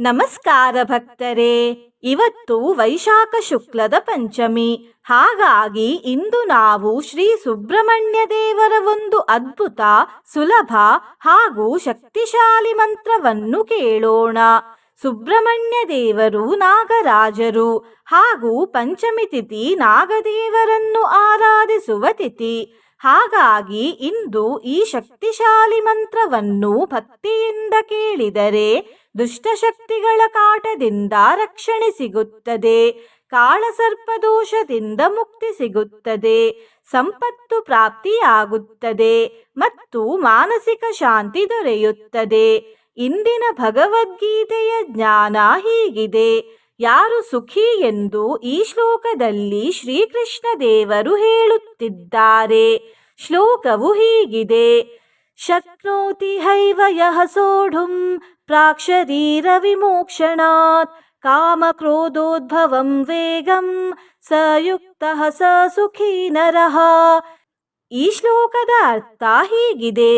ನಮಸ್ಕಾರ ಭಕ್ತರೇ. ಇವತ್ತು ವೈಶಾಖ ಶುಕ್ಲದ ಪಂಚಮಿ. ಹಾಗಾಗಿ ಇಂದು ನಾವು ಶ್ರೀ ಸುಬ್ರಹ್ಮಣ್ಯ ದೇವರ ಒಂದು ಅದ್ಭುತ, ಸುಲಭ ಹಾಗೂ ಶಕ್ತಿಶಾಲಿ ಮಂತ್ರವನ್ನು ಕೇಳೋಣ. ಸುಬ್ರಹ್ಮಣ್ಯ ದೇವರು ನಾಗರಾಜರು ಹಾಗೂ ಪಂಚಮಿ ತಿಥಿ ನಾಗದೇವರನ್ನು ಆರಾಧಿಸುವ ತಿಥಿ. ಹಾಗಾಗಿ ಇಂದು ಈ ಶಕ್ತಿಶಾಲಿ ಮಂತ್ರವನ್ನು ಭಕ್ತಿಯಿಂದ ಕೇಳಿದರೆ ದುಷ್ಟಶಕ್ತಿಗಳ ಕಾಟದಿಂದ ರಕ್ಷಣೆ ಸಿಗುತ್ತದೆ, ಕಾಳಸರ್ಪದೋಷದಿಂದ ಮುಕ್ತಿ ಸಿಗುತ್ತದೆ, ಸಂಪತ್ತು ಪ್ರಾಪ್ತಿಯಾಗುತ್ತದೆ ಮತ್ತು ಮಾನಸಿಕ ಶಾಂತಿ ದೊರೆಯುತ್ತದೆ. ಇಂದಿನ ಭಗವದ್ಗೀತೆಯ ಜ್ಞಾನ ಹೀಗಿದೆ. ಯಾರು ಸುಖಿ ಎಂದು ಈ ಶ್ಲೋಕದಲ್ಲಿ ಶ್ರೀಕೃಷ್ಣ ದೇವರು ಹೇಳುತ್ತಿದ್ದಾರೆ. ಶ್ಲೋಕವು ಹೀಗಿದೆ. ಶಕ್ನೋತಿ ಹೈವಯಃ ಸೋಢುಂ ಪ್ರಾಕ್ಷರೀರ ವಿಮೋಕ್ಷಣಾತ್ ಕಾಮಕ್ರೋಧೋದ್ಭವಂ ವೇಗಂ ಸಯುಕ್ತ ಸ ಸುಖೀ ನರಃ ಈ ಶ್ಲೋಕದ ಅರ್ಥ ಹೀಗಿದೆ.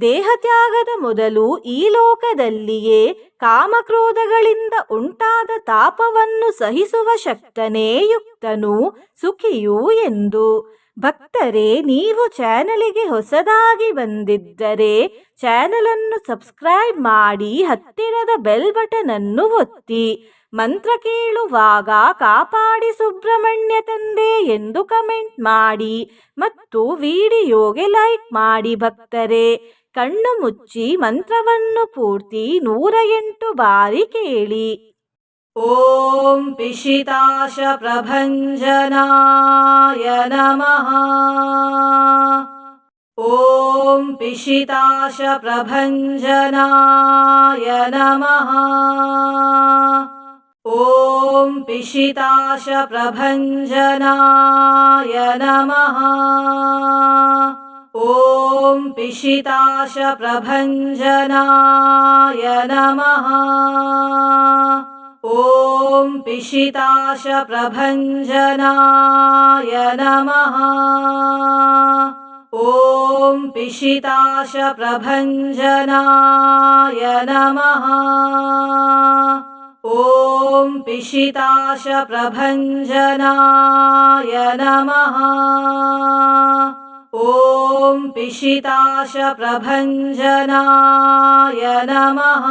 ದೇಹತ್ಯಾಗದ ಮೊದಲು ಈ ಲೋಕದಲ್ಲಿಯೇ ಕಾಮಕ್ರೋಧಗಳಿಂದ ಉಂಟಾದ ತಾಪವನ್ನು ಸಹಿಸುವ ಶಕ್ತನೇ ಯುಕ್ತನು ಸುಖಿಯು ಎಂದು. ಭಕ್ತರೇ, ನೀವು ಚಾನಲಿಗೆ ಹೊಸದಾಗಿ ಬಂದಿದ್ದರೆ ಚಾನಲನ್ನು ಸಬ್ಸ್ಕ್ರೈಬ್ ಮಾಡಿ ಹತ್ತಿರದ ಬೆಲ್ ಬಟನ್ ಅನ್ನು ಒತ್ತಿ. ಮಂತ್ರ ಕೇಳುವಾಗ ಕಾಪಾಡಿ ಸುಬ್ರಹ್ಮಣ್ಯ ತಂದೆ ಎಂದು ಕಮೆಂಟ್ ಮಾಡಿ ಮತ್ತು ವಿಡಿಯೋಗೆ ಲೈಕ್ ಮಾಡಿ ಭಕ್ತರೇ. ಕಣ್ಣು ಮುಚ್ಚಿ ಮಂತ್ರವನ್ನು ಪೂರ್ತಿ ನೂರ ಎಂಟು ಬಾರಿ ಕೇಳಿ. ॐ पिशिताशप्रभञ्जनाय नमः। ॐ पिशिताशप्रभञ्जनाय नमः। ॐ पिशिताशप्रभञ्जनाय नमः। ॐ पिशिताशप्रभञ्जनाय नमः। ॐ पिशिताशप्रभञ्जनाय नमः। ॐ पिशिताशप्रभञ्जनाय नमः। ॐ पिशिताशप्रभञ्जनाय नमः। ॐ पिशिताश प्रभञ्जनाय नमः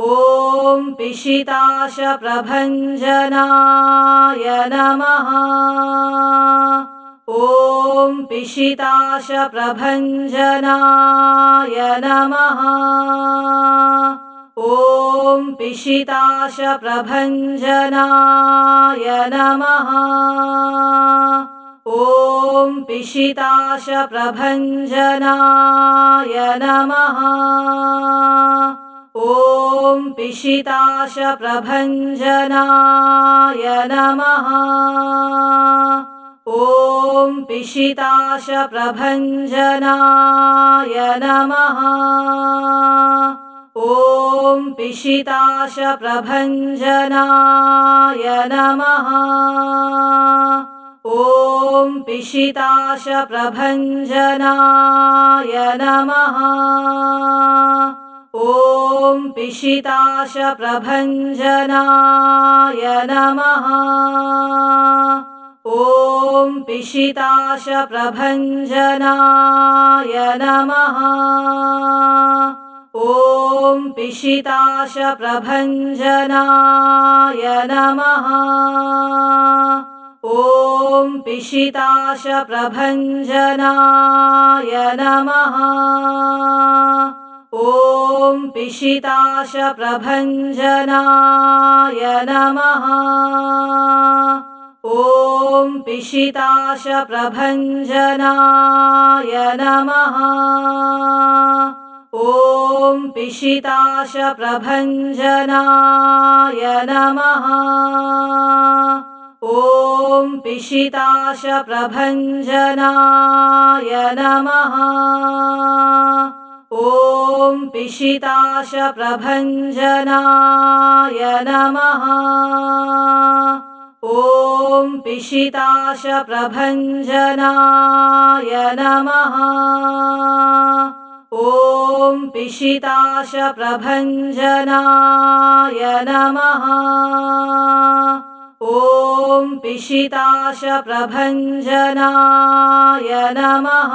ॐ पिशिताशप्रभञ्जनाय नमः। ॐ पिशिताशप्रभञ्जनाय नमः। ॐ पिशिताशप्रभञ्जनाय नमः। ॐ पिशिताशप्रभञ्जनाय नमः। ॐ पिशिताश प्रभञ्जनाय नमः। ॐ पिशिताश प्रभञ्जनाय नमः। ॐ पिशिताश प्रभञ्जनाय नमः। ॐ पिशिताश प्रभञ्जनाय नमः ॐ पिशिताश प्रभञ्जनाय नमः। ॐ पिशिताश प्रभञ्जनाय नमः। ॐ पिशिताश प्रभञ्जनाय नमः। ॐ पिशिताश प्रभञ्जनाय नमः पिशिताश प्रभञ्जनाय नमः। ॐ पिशिताश प्रभञ्जनाय नमः। ॐ पिशिताश प्रभञ्जनाय नमः। ॐ पिशिताश प्रभञ्जनाय नमः। ॐ पिशिताश प्रभञ्जनाय नमः। ॐ पिशिताश प्रभञ्जनाय नमः। ॐ पिशिताशप्रभञ्जनाय नमः। ॐ पिशिताशप्रभञ्जनाय नमः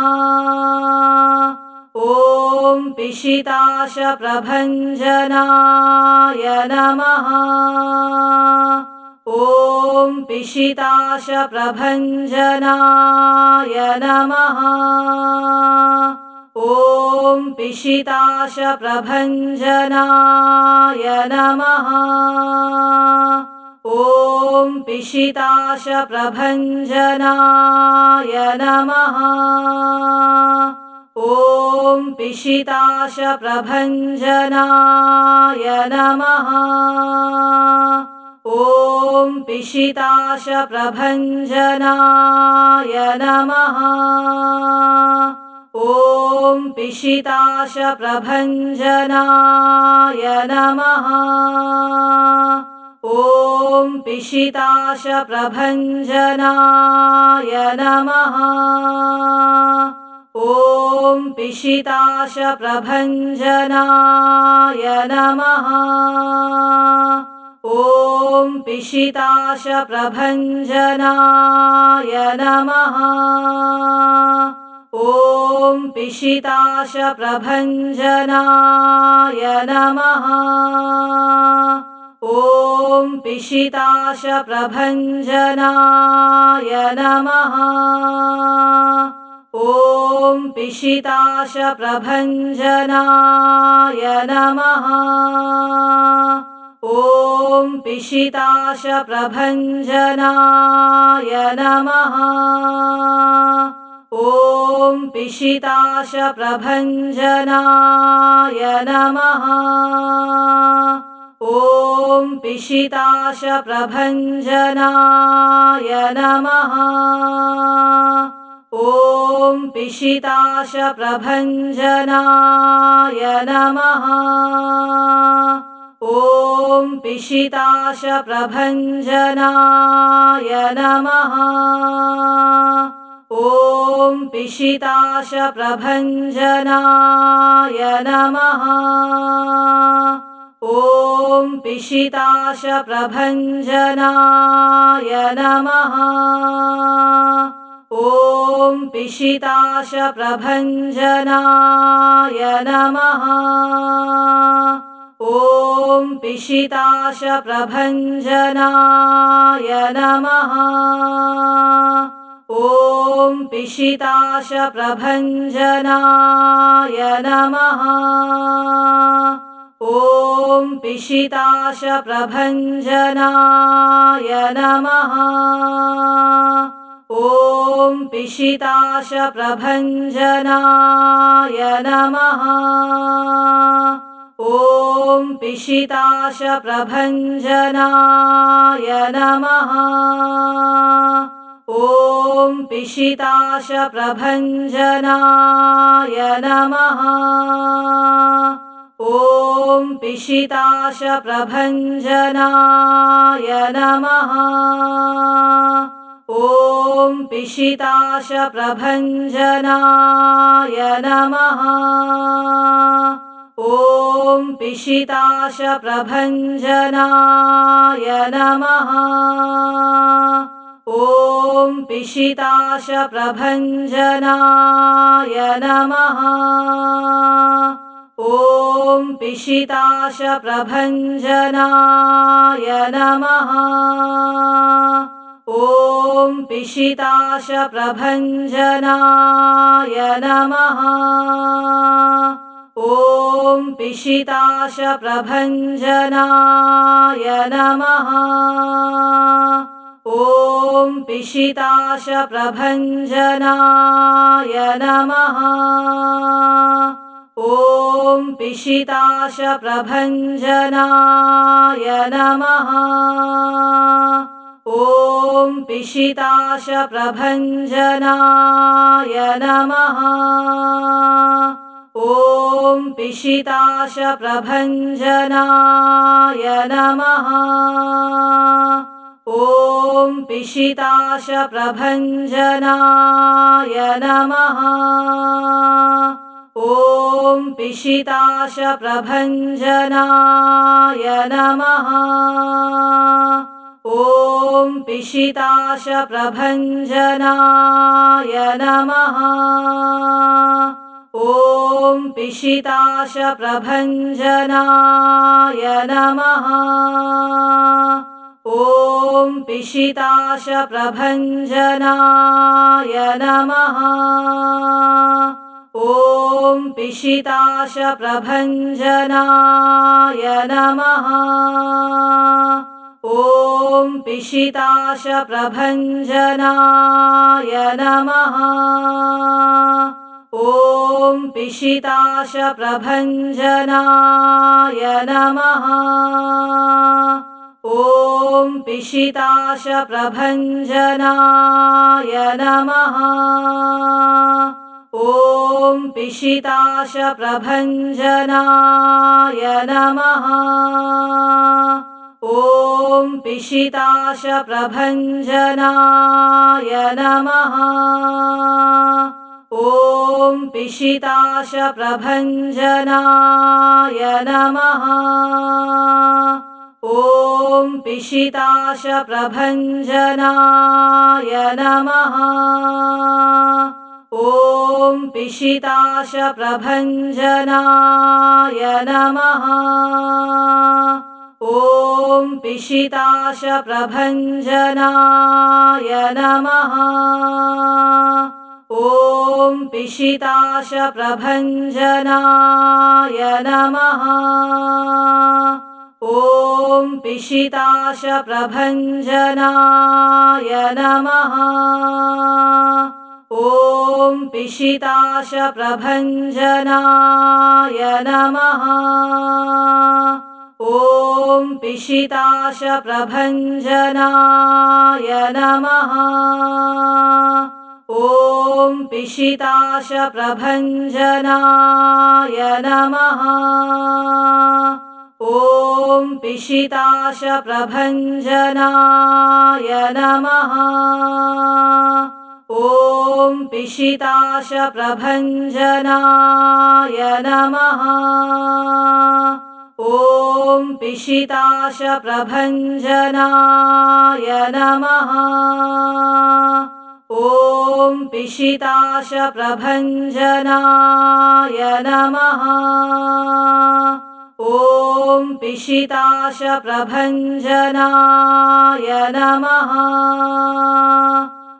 ॐ पिशिताशप्रभञ्जनाय नमः। ॐ पिशिताशप्रभञ्जनाय नमः। ॐ पिशिताशप्रभञ्जनाय नमः। ॐ पिशिताशप्रभञ्जनाय नमः ॐ पिशिताशप्रभञ्जनाय नमः। ॐ पिशिताशप्रभञ्जनाय नमः। ॐ पिशिताशप्रभञ्जनाय नमः। ॐ पिशिताशप्रभञ्जनाय नमः ॐ पिशिताशप्रभञ्जनाय नमः। ॐ पिशिताशप्रभञ्जनाय नमः। ॐ पिशिताशप्रभञ्जनाय नमः। ॐ पिशिताशप्रभञ्जनाय नमः ॐ पिशिताशप्रभञ्जनाय नमः। ॐ पिशिताशप्रभञ्जनाय नमः। ॐ पिशिताशप्रभञ्जनाय नमः। ॐ पिशिताशप्रभञ्जनाय नमः ॐ पिशिताशप्रभञ्जनाय नमः। ॐ पिशिताशप्रभञ्जनाय नमः। ॐ पिशिताशप्रभञ्जनाय नमः। ॐ पिशिताशप्रभञ्जनाय नमः ॐ पिशिताशप्रभञ्जनाय नमः। ॐ पिशिताशप्रभञ्जनाय नमः। ॐ पिशिताशप्रभञ्जनाय नमः। ॐ पिशिताशप्रभञ्जनाय नमः ॐ पिशिताशप्रभञ्जनाय नमः। ॐ पिशिताशप्रभञ्जनाय नमः। ॐ पिशिताशप्रभञ्जनाय नमः। ॐ पिशिताशप्रभञ्जनाय नमः ॐ पिशिताश प्रभञ्जनाय नमः। ॐ पिशिताश प्रभञ्जनाय नमः। ॐ पिशिताश प्रभञ्जनाय नमः। ॐ पिशिताश प्रभञ्जनाय नमः। ॐ पिशिताश प्रभञ्जनाय नमः। ॐ पिशिताश प्रभञ्जनाय नमः। ॐ पिशिताश प्रभञ्जनाय नमः। ॐ पिशिताश प्रभञ्जनाय नमः। ॐ पिशिताशप्रभञ्जनाय नमः। ॐ पिशिताशप्रभञ्जनाय नमः। ॐ पिशिताशप्रभञ्जनाय नमः। ॐ पिशिताशप्रभञ्जनाय नमः ॐ पिशिताशप्रभञ्जनाय नमः। ॐ पिशिताशप्रभञ्जनाय नमः। ॐ पिशिताशप्रभञ्जनाय नमः। ॐ पिशिताशप्रभञ्जनाय नमः ॐ पिशिताशप्रभञ्जनाय नमः। ॐ पिशिताशप्रभञ्जनाय नमः। ॐ पिशिताशप्रभञ्जनाय नमः। ॐ पिशिताशप्रभञ्जनाय नमः ॐ पिशिताशप्रभञ्जनाय नमः। ॐ पिशिताशप्रभञ्जनाय नमः। ॐ पिशिताशप्रभञ्जनाय नमः। ॐ पिशिताशप्रभञ्जनाय नमः ॐ पिशिताशप्रभञ्जनाय नमः। ॐ पिशिताशप्रभञ्जनाय नमः। ॐ पिशिताशप्रभञ्जनाय नमः। ॐ पिशिताशप्रभञ्जनाय नमः ॐ पिशिताशप्रभञ्जनाय नमः। ॐ पिशिताशप्रभञ्जनाय नमः। ॐ पिशिताशप्रभञ्जनाय नमः। ॐ पिशिताशप्रभञ्जनाय नमः। ॐ पिशिताश प्रभञ्जनाय नमः। ॐ पिशिताश प्रभञ्जनाय नमः। ॐ पिशिताश प्रभञ्जनाय नमः।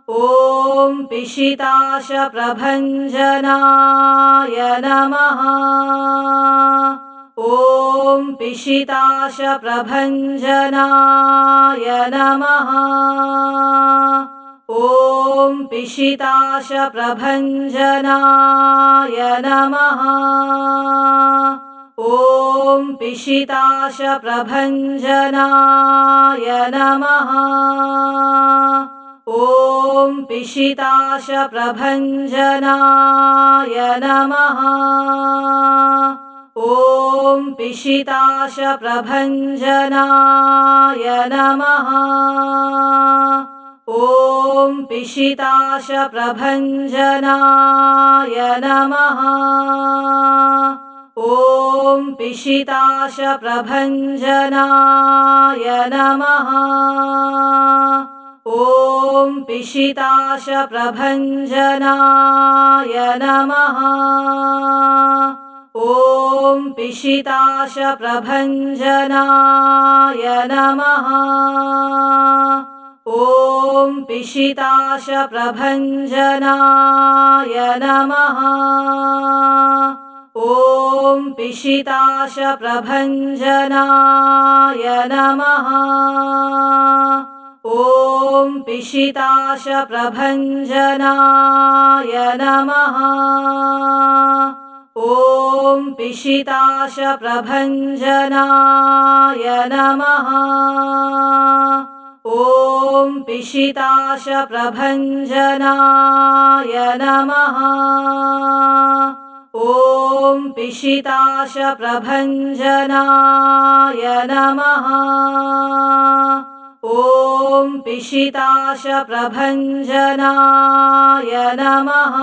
ॐ पिशिताश प्रभञ्जनाय नमः। ॐ पिशिताश प्रभञ्जनाय नमः। ॐ पिशिताश प्रभञ्जनाय नमः। ॐ पिशिताश प्रभञ्जनाय नमः। ॐ पिशिताश प्रभञ्जनाय नमः। ॐ पिशिताशप्रभञ्जनाय नमः। ॐ पिशिताशप्रभञ्जनाय नमः। ॐ पिशिताशप्रभञ्जनाय नमः। ॐ पिशिताशप्रभञ्जनाय नमः ॐ पिशिताशप्रभञ्जनाय नमः। ॐ पिशिताशप्रभञ्जनाय नमः। ॐ पिशिताशप्रभञ्जनाय नमः। ॐ पिशिताशप्रभञ्जनाय नमः ॐ पिशिताशप्रभञ्जनाय नमः। ॐ पिशिताशप्रभञ्जनाय नमः। ॐ पिशिताशप्रभञ्जनाय नमः। ॐ पिशिताशप्रभञ्जनाय नमः